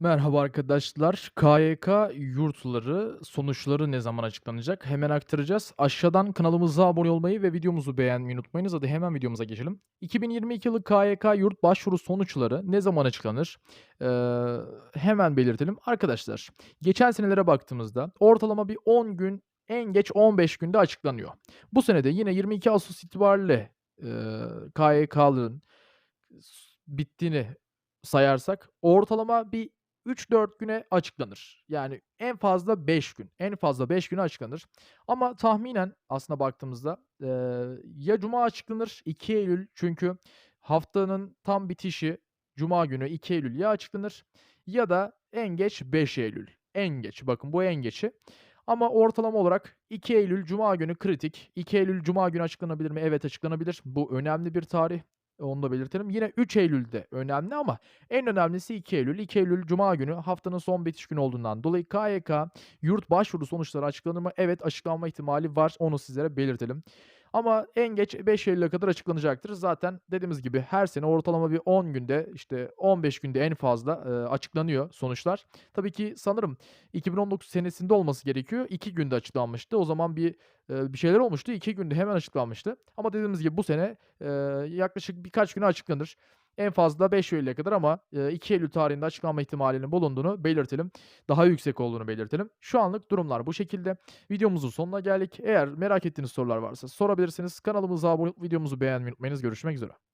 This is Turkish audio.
Merhaba arkadaşlar. KYK yurtları sonuçları ne zaman açıklanacak? Hemen aktaracağız. Aşağıdan kanalımıza abone olmayı ve videomuzu beğenmeyi unutmayınız. Hadi hemen videomuza geçelim. 2022 yılı KYK yurt başvuru sonuçları ne zaman açıklanır? Ee, hemen belirtelim. Arkadaşlar, geçen senelere baktığımızda ortalama bir 10 gün, en geç 15 günde açıklanıyor. Bu sene de yine 22 Ağustos itibariyle e, KYK'ların bittiğini sayarsak ortalama bir 3-4 güne açıklanır. Yani en fazla 5 gün. En fazla 5 güne açıklanır. Ama tahminen aslına baktığımızda eee, ya cuma açıklanır 2 Eylül çünkü haftanın tam bitişi cuma günü 2 Eylül ya açıklanır ya da en geç 5 Eylül. En geç. Bakın bu en geçi. Ama ortalama olarak 2 Eylül cuma günü kritik. 2 Eylül cuma günü açıklanabilir mi? Evet açıklanabilir. Bu önemli bir tarih. Onu da belirtelim. Yine 3 Eylül'de önemli ama en önemlisi 2 Eylül. 2 Eylül Cuma günü haftanın son bitiş günü olduğundan dolayı KYK yurt başvuru sonuçları açıklanır mı? Evet açıklanma ihtimali var. Onu sizlere belirtelim. Ama en geç 5 Eylül'e kadar açıklanacaktır. Zaten dediğimiz gibi her sene ortalama bir 10 günde işte 15 günde en fazla e, açıklanıyor sonuçlar. Tabii ki sanırım 2019 senesinde olması gerekiyor. 2 günde açıklanmıştı. O zaman bir e, bir şeyler olmuştu. 2 günde hemen açıklanmıştı. Ama dediğimiz gibi bu sene e, yaklaşık birkaç güne açıklanır. En fazla 5 Eylül'e kadar ama, eee, 2 Eylül tarihinde açıklanma ihtimalinin bulunduğunu belirtelim. Daha yüksek olduğunu belirtelim. Şu anlık durumlar bu şekilde. Videomuzun sonuna geldik. Eğer merak ettiğiniz sorular varsa sorabilirsiniz. Kanalımıza abone olup videomuzu beğenmeyi unutmayınız. Görüşmek üzere.